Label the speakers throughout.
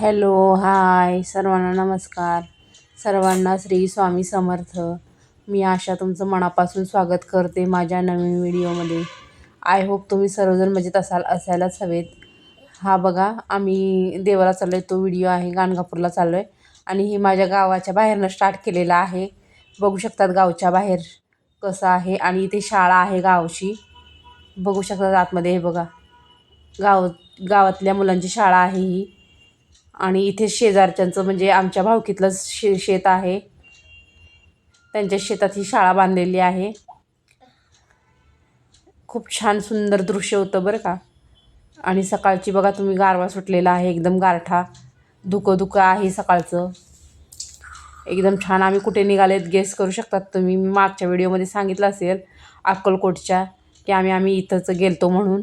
Speaker 1: Hello hi सर्वांना नमस्कार. सर्वांना श्री स्वामी समर्थ. मी आशा तुमचं मनापासून स्वागत करते माझ्या नवीन व्हिडिओमध्ये. आय होप तुम्ही सर्वजण मजेत असाल असायलाच हवेत. हा बघा आम्ही देवाला चाललो आहे तो व्हिडिओ आहे गाणगापूरला चाललो आहे आणि हे माझ्या गावाच्या बाहेरनं स्टार्ट केलेलं आहे. बघू शकतात गावच्या बाहेर कसं आहे आणि इथे शाळा आहे गावची. बघू शकतात आतमध्ये हे बघा. गाव गावातल्या मुलांची शाळा आहे ही. आणि इथे शेजारच्यांचं म्हणजे आमच्या भावकीतलं शे शेत आहे. त्यांच्या शेतात ही शाळा बांधलेली आहे. खूप छान सुंदर दृश्य होतं बरं का. आणि सकाळची बघा तुम्ही गारवा सुटलेला आहे एकदम गारठा. धुकं धुकं आहे सकाळचं. एकदम छान आम्ही कुठे निघालेत गेस करू शकतात तुम्ही. मी मागच्या व्हिडिओमध्ये सांगितलं असेल अक्कलकोटच्या की आम्ही आम्ही इथंच गेलतो म्हणून.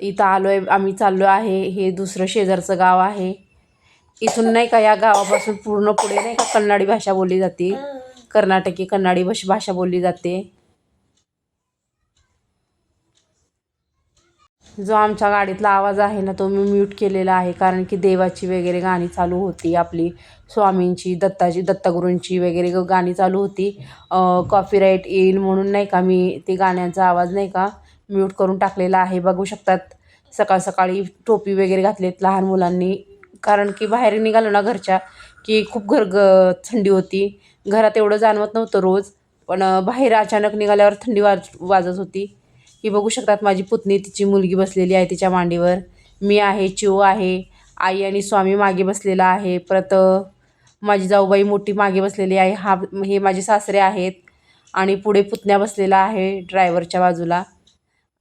Speaker 1: इथं आलो आहे आम्ही चाललो आहे. हे दुसरं शेजारचं गाव आहे. इथून नाही का या गावापासून पूर्ण पुढे नाही का कन्नाडी भाषा बोलली जाते. कर्नाटकी कन्नाडी भाष भाषा बोलली जाते. जो आमच्या गाडीतला आवाज आहे ना तो मी म्यूट केलेला आहे. कारण की देवाची वगैरे गाणी चालू होती आपली. स्वामींची दत्ताची दत्तगुरूंची वगैरे ग- गाणी चालू होती. कॉपीराईट येईल म्हणून नाही का मी ते गाण्यांचा आवाज नाही का म्यूट करून टाकलेला आहे. बघू शकतात सकाळ सकाळी टोपी वगैरे घातलेत लहान मुलांनी. कारण की बाहेर निघालो ना घरच्या की खूप घर ग थंडी होती. घरात एवढं जाणवत नव्हतं रोज. पण बाहेर अचानक निघाल्यावर थंडी वाज वाजत होती. ही बघू शकतात माझी पुतणी तिची मुलगी बसलेली आहे तिच्या मांडीवर. मी आहे चिव आहे. आई आणि स्वामी मागे बसलेला आहे. परत माझी जाऊबाई मोठी मागे बसलेली आहे. हा हे माझे सासरे आहेत. आणि पुढे पुतण्या बसलेला आहे ड्रायव्हरच्या बाजूला.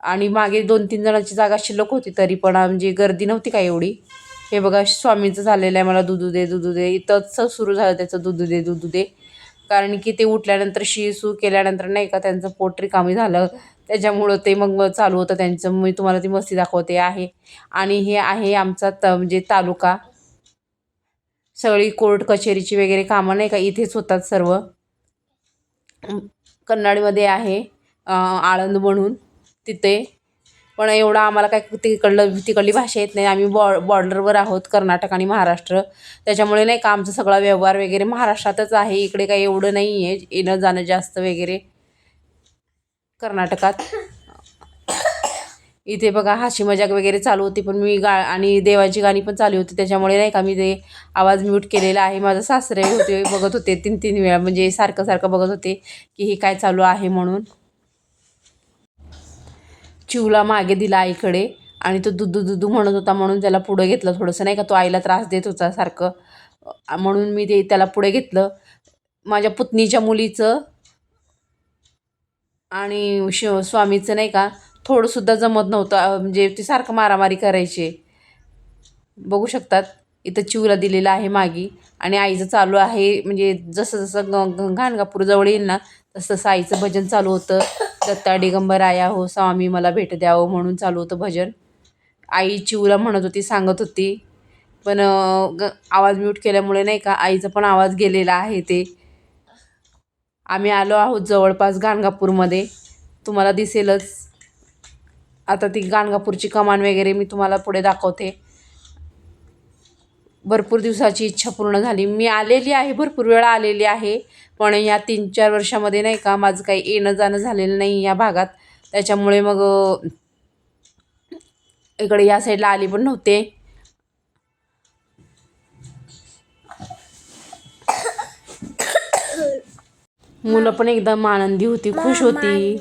Speaker 1: आणि मागे दोन तीन जणांची जागा शिल्लक होती तरी पण म्हणजे गर्दी नव्हती काय एवढी. हे बघा स्वामींचं झालेलं आहे मला दुधू दे दुधू दे. इथंच सुरू झालं त्याचं दुधू दे दुधू दे. कारण की ते उठल्यानंतर शी केल्यानंतर नाही का त्यांचं पोट रिकामी झालं. त्याच्यामुळं ते मग चालू होतं त्यांचं. मी तुम्हाला ती मस्ती दाखवते आहे. आणि हे आहे आमचा त म्हणजे तालुका. सगळी कोर्ट कचेरीची वगैरे कामं नाही का इथेच होतात सर्व. कन्नाडमध्ये आहे आळंद म्हणून. तिथे. पण एवढं आम्हाला काय तिकडलं तिकडली भाषा येत नाही. आम्ही बॉ बॉर्डरवर आहोत कर्नाटक आणि महाराष्ट्र. त्याच्यामुळे नाही का आमचा सगळा व्यवहार वगैरे महाराष्ट्रातच आहे. इकडे काही एवढं नाही आहे येणं जाणं जास्त वगैरे. कर्नाटकात. इथे बघा हाशी मजाक वगैरे चालू होती पण मी गा आणि देवाची गाणी पण चालू होती. त्याच्यामुळे नाही का मी ते आवाज म्यूट केलेला आहे. माझं सासरे होते बघत होते तीन तीन वेळा म्हणजे सारखं सारखं बघत होते की हे काय चालू आहे म्हणून. चिवला मागे दिला आईकडे आणि तो दुधू दुदू म्हणत होता म्हणून त्याला पुढं घेतलं थोडंसं नाही का? तो आईला त्रास देत होता सारखं. म्हणून मी ते त्याला पुढे घेतलं. माझ्या पुतणीच्या मुलीचं आणि शिव स्वामीचं नाही का? थोडंसुद्धा जमत नव्हतं. म्हणजे ते सारखं मारामारी करायचे. बघू शकतात. इथं चिवला दिलेलं आहे मागी आणि आईचं चालू आहे. म्हणजे जसं जसं ग जवळ येईल ना तसं तसं आईचं भजन चालू होतं. दत्ता दिगंबर आया हो स्वामी मला भेट द्यावं म्हणून चालू होतं भजन. आई चिवला म्हणत होती सांगत होती. पण ग आवाज म्यूट केल्यामुळे नाही का आईचा पण आवाज गेलेला आहे ते. आम्ही आलो आहोत जवळपास गाणगापूरमध्ये. तुम्हाला दिसेलच. आता ती गाणगापूरची कमान वगैरे मी तुम्हाला पुढे दाखवते. भरपूर दिवसाची इच्छा पूर्ण झाली. मी आलेली आहे भरपूर वेळा आलेली आहे. पण या तीन चार वर्षामध्ये नाही का माझं काही येणं जाणं झालेलं नाही या भागात. त्याच्यामुळे मग इकडे या साईडला आली पण नव्हते. मुलं पण एकदम आनंदी होती खुश होती.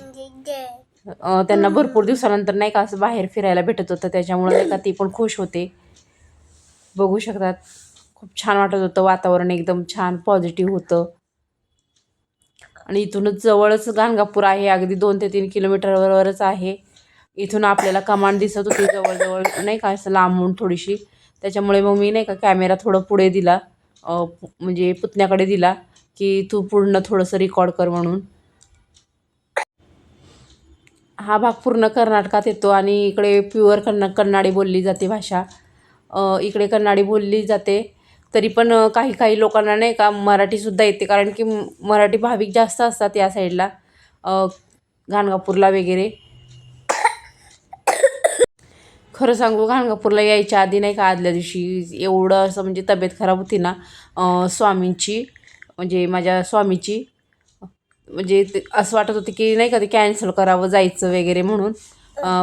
Speaker 1: त्यांना भरपूर दिवसानंतर नाही का असं बाहेर फिरायला भेटत होतं त्याच्यामुळे नाही का ती पण खुश होते. बघू शकतात. खूप छान वाटत होतं वातावरण एकदम छान पॉझिटिव्ह होतं. आणि इथूनच जवळच गाणगापूर आहे. अगदी दोन ते तीन किलोमीटरवरच आहे. इथून आपल्याला कमांड दिसत होती जवळजवळ नाही का? असं लांबून थोडीशी. त्याच्यामुळे मग मी नाही का कॅमेरा थोडं पुढे दिला. म्हणजे पुतण्याकडे दिला की तू पूर्ण थोडंसं रेकॉर्ड कर म्हणून. हा भाग पूर्ण कर्नाटकात येतो आणि इकडे प्युअर कन्ना कन्नाडी बोलली जाते भाषा. इकडे कन्नाडी बोलली जाते. तरी पण काही काही लोकांना नाही का मराठीसुद्धा येते. कारण की मराठी भाविक जास्त असतात या साईडला घाणगापूरला गाणगापूरला वगैरे. खरं सांगू गाणगापूरला यायच्या आधी नाही का आदल्या दिवशी एवढं असं म्हणजे तब्येत खराब होती ना स्वामींची म्हणजे माझ्या स्वामीची म्हणजे ते असं वाटत होतं की नाही का ते कॅन्सल करावं जायचं वगैरे म्हणून.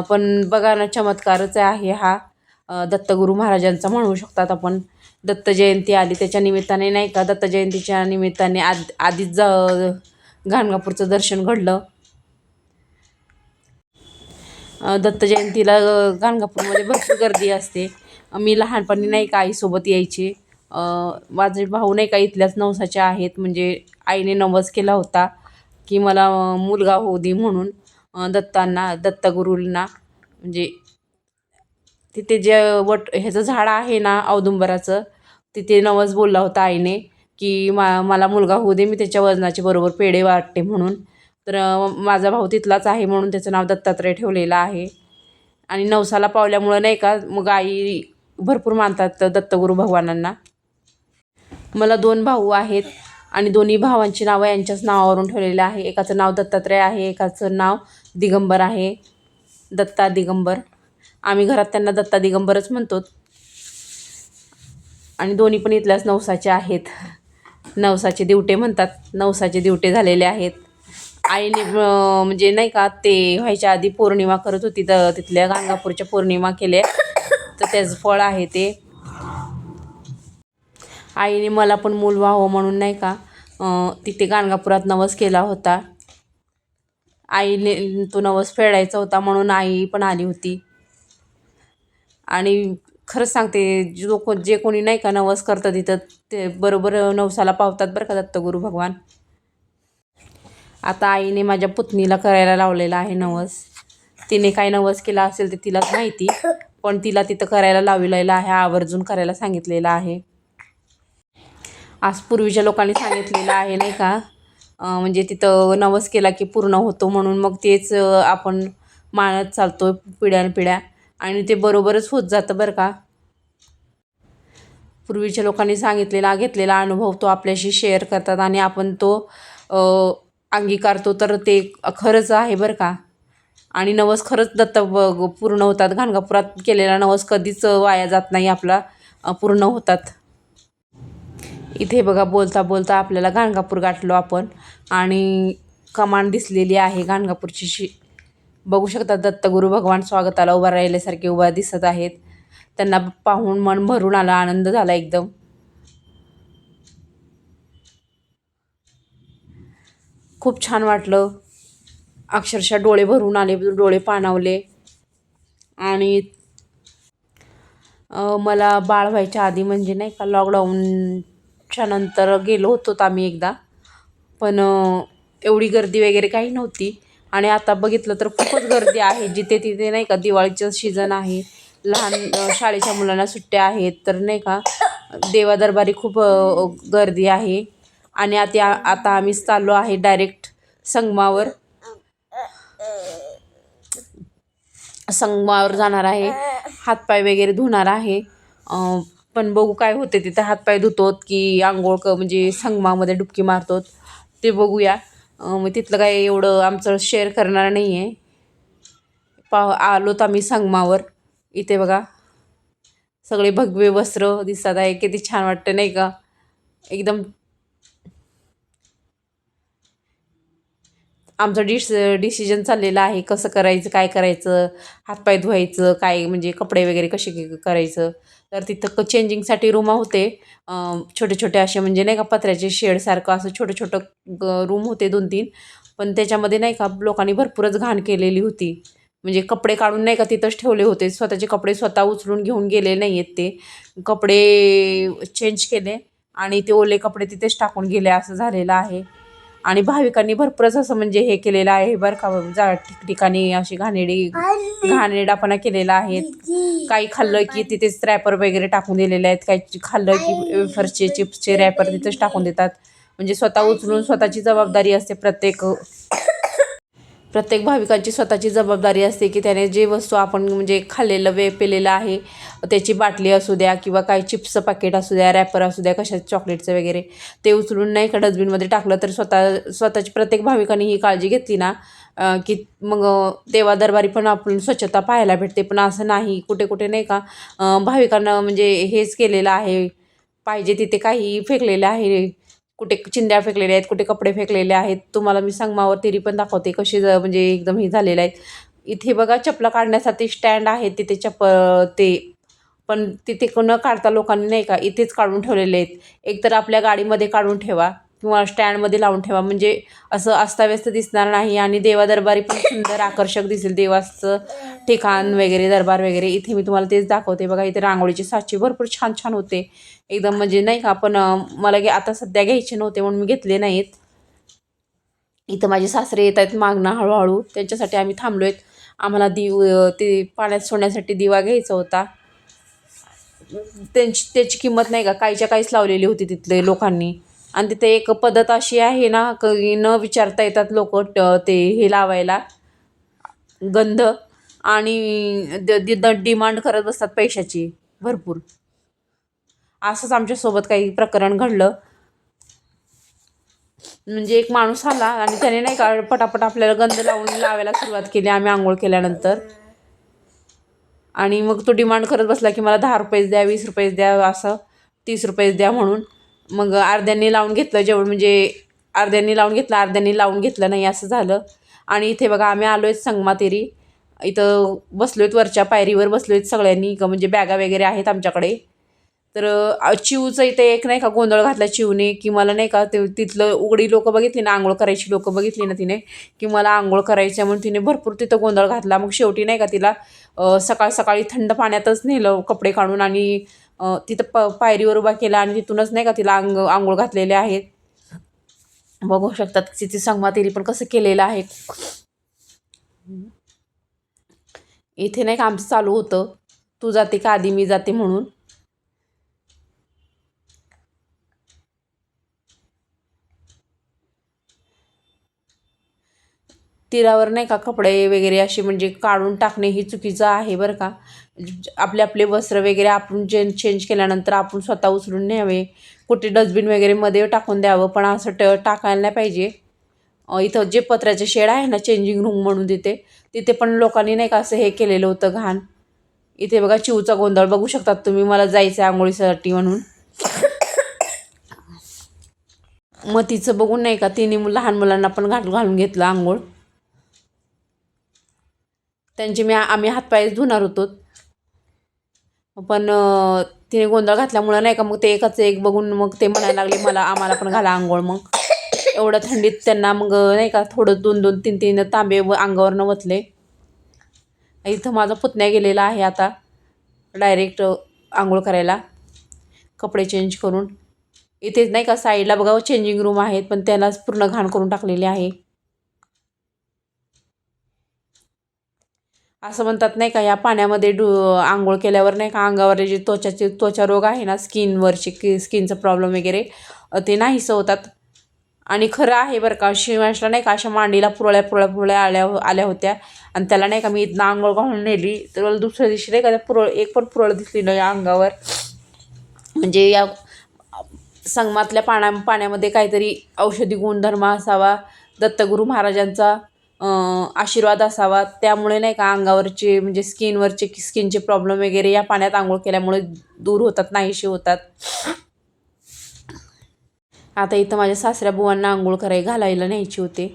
Speaker 1: पण बघा ना चमत्कारच आहे हा. दत्तगुरू महाराजांचा म्हणू शकतात आपण. दत्त जयंती आली त्याच्या निमित्ताने नाही का दत्त जयंतीच्या निमित्ताने आद आधीच जा गाणगापूरचं दर्शन घडलं. दत्त जयंतीला गाणगापूरमध्ये भरपूर गर्दी असते. मी लहानपणी नाही का आईसोबत यायचे. माझे भाऊ नाही का इथल्याच नवसाचे आहेत म्हणजे आईने नवस केला होता की मला मुलगा होऊ दे म्हणून दत्तांना दत्तगुरूंना म्हणजे तिथे जे वट ह्याचं झाड आहे ना औदुंबराचं तिथे नवस बोलला होता आईने की मा मला मुलगा होऊ दे मी त्याच्या वजनाचे बरोबर पेढे वाटते म्हणून. तर माझा भाऊ तिथलाच आहे म्हणून त्याचं नाव दत्तात्रय ठेवलेलं आहे. आणि नवसाला पावल्यामुळं नाही का मग आई भरपूर मानतात दत्तगुरू भगवानांना. मला दोन भाऊ आहेत आणि दोन्ही भावांची नावं यांच्याच नावावरून ठेवलेलं आहे. एकाचं नाव दत्तात्रय आहे एकाचं नाव दिगंबर आहे. दत्ता दिगंबर. आम्ही घरात त्यांना दत्ता दिगंबरच म्हणतो. आणि दोन्ही पण इथल्याच नवसाचे आहेत. नवसाचे दिवटे म्हणतात. नवसाचे दिवटे झालेले आहेत. आईने म्हणजे नाही का ते व्हायच्या आधी पौर्णिमा करत होती तर तिथल्या गाणगापूरच्या पौर्णिमा केल्या. तर त्याचं फळ आहे ते. आईने मला पण मूल व्हावं म्हणून नाही का तिथे गाणगापुरात नवस केला होता. आईने तो नवस फेडायचा होता म्हणून आई पण आली होती. आणि खरंच सांगते जो को जे कोणी नाही का नवस करतं तिथं ते बरोबर नवसाला पावतात बरं का दत्तगुरू भगवान. आता आईने माझ्या पुतणीला करायला लावलेला आहे नवस. तिने काय नवस केला असेल ते तिलाच माहिती पण तिला तिथं करायला लावलेलं आहे आवर्जून करायला सांगितलेलं आहे. आज पूर्वीच्या लोकांनी सांगितलेलं आहे नाही का म्हणजे तिथं नवस केला की पूर्ण होतो म्हणून मग तेच आपण मानत चालतो पिढ्यानपिढ्या. आणि ते बरोबरच होत जातं बरं का. पूर्वीच्या लोकांनी सांगितलेला घेतलेला अनुभव तो आपल्याशी शेअर करतात आणि आपण तो अंगीकारतो तर ते खरंच आहे बरं का. आणि नवस खरंच दत्त ब- पूर्ण होतात. घाणगापुरात केलेला नवस कधीच वाया जात नाही आपला पूर्ण होतात. इथे बघा बोलता बोलता आपल्याला गाणगापूर गाठलो आपण आणि कमान दिसलेली आहे गाणगापूरची शी बघू शकता दत्तगुरू भगवान स्वागताला उभा राहिल्यासारखे उभा दिसत आहेत. त्यांना पाहून मन भरून आलं आनंद झाला एकदम. खूप छान वाटलं. अक्षरशः डोळे भरून आले डोळे पाणावले. आणि मला बाळ व्हायच्या आधी म्हणजे नाही का लॉकडाऊनच्या नंतर गेलो होतो आम्ही एकदा. पण एवढी गर्दी वगैरे काही नव्हती. आणि आता बघितलं तर खूपच गर्दी आहे. जिथे तिथे नाही का दिवाळीचं सीझन आहे. लहान शाळेच्या मुलांना सुट्ट्या आहेत. तर नाही का देवादरबारी खूप गर्दी आहे. आणि आता आता आम्ही चाललो आहे डायरेक्ट संगमावर. संगमावर जाणार आहे. हातपाय वगैरे धुणार आहे. पण बघू काय होते तिथे. हातपाय धुतोत की आंघोळ क म्हणजे संगमामध्ये डुबकी मारतोत. ते बघूया. मग तिथलं काय एवढं आमचं शेअर करणार नाही आहे पा आलोत आम्ही संगमावर. इथे बघा. सगळे भगवे वस्त्र दिसत आहे. किती छान वाटतं नाही का? एकदम आमचं डिस डिसिजन चाललेलं आहे कसं करायचं काय करायचं हातपाय धुवायचं काय म्हणजे कपडे वगैरे कसे करायचं. तर तिथं क चेंजिंगसाठी रूम होते. छोटे छोटे असे म्हणजे नाही का पत्र्याचे शेडसारखं असं छोटं छोटं रूम होते दोन तीन पण त्याच्यामध्ये नाही का लोकांनी भरपूरच घाण केलेली होती. म्हणजे कपडे काढून नाही का तिथंच ठेवले होते. स्वतःचे कपडे स्वतः उचलून घेऊन गेले नाही आहेत ते. कपडे चेंज केले आणि ते ओले कपडे तिथेच टाकून गेले. असं झालेलं आहे. आणि भाविकांनी भरपूरच असं म्हणजे हे केलेलं आहे. बरं का जा ठिकठिकाणी अशी घाणेडी घाणेरडापणा केलेला आहे. काही खाल्लं की तिथेच रॅपर वगैरे टाकून दिलेले आहेत. काही खाल्लं की वेफर्सचे चिप्सचे रॅपर तिथेच टाकून देतात. म्हणजे स्वतः उचलून स्वतःची जबाबदारी असते प्रत्येक प्रत्येक भाविकांची स्वतःची जबाबदारी असते की त्याने जे वस्तू आपण म्हणजे खाल्लेलं वे पेलेलं आहे त्याची बाटली असू द्या किंवा काही चिप्सचं पाकिट असू द्या रॅपर असू द्या कशाचं चॉकलेटचं वगैरे ते उचलून नाही का डस्टबिनमध्ये टाकलं तर स्वतः स्वतःची प्रत्येक भाविकांनी ही काळजी घेतली ना की मग देवा दरबारी पण आपण स्वच्छता पाहायला भेटते. पण असं नाही कुठे कुठे नाही का भाविकांना म्हणजे हेच केलेलं आहे. पाहिजे तिथे काही फेकलेलं आहे. कुठे चिंध्या फेकलेल्या आहेत कुठे कपडे फेकलेले आहेत. तुम्हाला मी संगमावर तिरी पण दाखवते कशी ज- म्हणजे एकदम हे झालेलं आहेत. इथे बघा चपला काढण्यासाठी स्टँड आहे. तिथे चप ते पण तिथे न काढता लोकांनी नाही का इथेच काढून ठेवलेले आहेत. एकतर आपल्या गाडीमध्ये काढून ठेवा किंवा स्टँडमध्ये लावून ठेवा. म्हणजे असं अस्ताव्यस्त दिसणार नाही आणि देवादरबारी पण सुंदर आकर्षक दिसेल. देवाचं ठिकाण वगैरे दरबार वगैरे इथे मी तुम्हाला तेच दाखवते. बघा इथे रांगोळीचे साचे भरपूर छान छान होते. एकदम म्हणजे नाही का पण मला गे आता सध्या घ्यायचे नव्हते म्हणून मी घेतले नाहीत. इथं माझे सासरे येत आहेत मागणं हळूहळू. त्यांच्यासाठी आम्ही थांबलो आहेत आम्हाला दिव ते पाण्यात सोडण्यासाठी दिवा घ्यायचा होता. त्यांची त्याची किंमत नाही का? काहीच्या काहीच लावलेली होती तिथले लोकांनी. आणि तिथे एक पद्धत अशी आहे ना की न विचारता येतात लोक ते हे लावायला. गंध आणि द द डिमांड करत बसतात पैशाची भरपूर. असंच आमच्यासोबत काही प्रकरण घडलं. म्हणजे एक माणूस आला आणि त्याने नाही का पटापट आपल्याला गंध लावून लावायला सुरुवात केली आम्ही आंघोळ केल्यानंतर. आणि मग तो डिमांड करत बसला की मला दहा रुपयेच द्या वीस रुपयेच द्या असं तीस रुपयेच द्या म्हणून. मग अर्ध्यांनी लावून घेतलं जेवढं म्हणजे अर्ध्यांनी लावून घेतलं अर्ध्यांनी लावून घेतलं नाही असं झालं. आणि इथे बघा आम्ही आलो आहेत संगमातेरी. इथं बसलो आहेत वरच्या पायरीवर बसलो आहेत सगळ्यांनी क- म्हणजे बॅगा वगैरे आहेत आमच्याकडे. तर चिवचं इथे एक नाही का गोंधळ घातला चिवने की मला नाही का ते तिथलं उघडी लोक बघितली ना आंघोळ करायची लोक बघितली ना तिने की मला आंघोळ करायची आहे म्हणून तिने भरपूर तिथं गोंधळ घातला. मग शेवटी नाही का तिला सकाळ सकाळी थंड पाण्यातच नेलं कपडे काढून आणि तिथं प पायरीवर उभा केला आणि तिथूनच नाही का तिला आंग आंघोळ घातलेले आहेत. बघू शकतात तिथे संगमातेरी पण कसं केलेलं आहे. इथे नाही का आमचं चालू होतं. तू जाते का आधी मी जाते म्हणून. तीरावर नाही का कपडे वगैरे असे म्हणजे काढून टाकणे ही चुकीचं आहे बरं का? आपले आपले वस्त्र वगैरे आपण जे चेंज केल्यानंतर आपण स्वतः उचलून न्यावे. कुठे डस्टबिन वगैरे मध्ये टाकून द्यावं पण असं ट टाकायला नाही पाहिजे. इथं जे पत्र्याचे शेड आहे ना चेंजिंग रूम म्हणून तिथे तिथे पण लोकांनी नाही का असं हे केलेलं होतं घाण. इथे बघा चिवचा गोंधळ बघू शकतात तुम्ही मला जायचं आहे आंघोळीसाठी म्हणून. मग तिचं बघून नाही का तिने लहान मुलांना पण घाट घालून घेतलं आंघोळ. त्यांचे मी आम्ही हातपायच धुणार होतो. पण तिने गोंधळ घातल्यामुळं नाही का मग ते एकाच एक बघून मग ते म्हणायला लागले मला आम्हाला पण घाला आंघोळ मग. एवढ्या थंडीत त्यांना मग नाही का थोडं दोन दोन तीन तीन तांबे व अंगावरनं वतले. इथं माझा पुतण्या गेलेला आहे आता डायरेक्ट आंघोळ करायला कपडे चेंज करून. इथेच नाही का साईडला बघा चेंजिंग रूम आहेत पण त्यालाच पूर्ण घाण करून टाकलेली आहे. असं म्हणतात नाही का या पाण्यामध्ये डु आंघोळ केल्यावर नाही का अंगावर जे त्वचाचे त्वचा रोग आहे ना स्किनवरचे की स्किनचा प्रॉब्लेम वगैरे ते नाहीसं होतात. आणि खरं आहे बरं का शिवांशला नाही का अशा मांडीला पुरळ्या पुरळ्या पुरळ्या आल्या आल्या होत्या. आणि त्याला नाही का मी इथनं आंघोळ घालून नेली. तर दुसऱ्या दिवशी नाही का त्या पुरळ एक पण पुरळ दिसली नाही या अंगावर. म्हणजे या संगमातल्या पाण्या पाण्यामध्ये काहीतरी औषधी गुणधर्म असावा. दत्तगुरू महाराजांचा आशीर्वाद असावा. त्यामुळे नाही का अंगावरचे म्हणजे स्किनवरचे स्किनचे प्रॉब्लेम वगैरे या पाण्यात आंघोळ केल्यामुळे दूर होतात नाहीशी होतात. आता इथं माझ्या सासऱ्या बुवांना आंघोळ कराय घालायला न्यायची होते.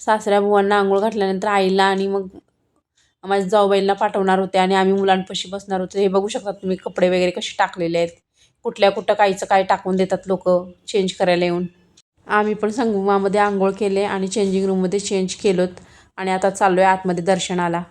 Speaker 1: सासऱ्या बुवांना आंघोळ घातल्यानंतर आईला आणि मग माझ्या जाऊबाईंना पाठवणार होते आणि आम्ही मुलांपाशी बसणार होतो. हे बघू शकता तुम्ही कपडे वगैरे कसे टाकलेले आहेत. कुठल्या कुठं काहीचं काय टाकून देतात लोक चेंज करायला येऊन. आम्ही पण संगमामध्ये आंघोळ केले आणि चेंजिंग रूममध्ये चेंज केलोत. आणि आता चाललो आहे आतमध्ये दर्शनाला.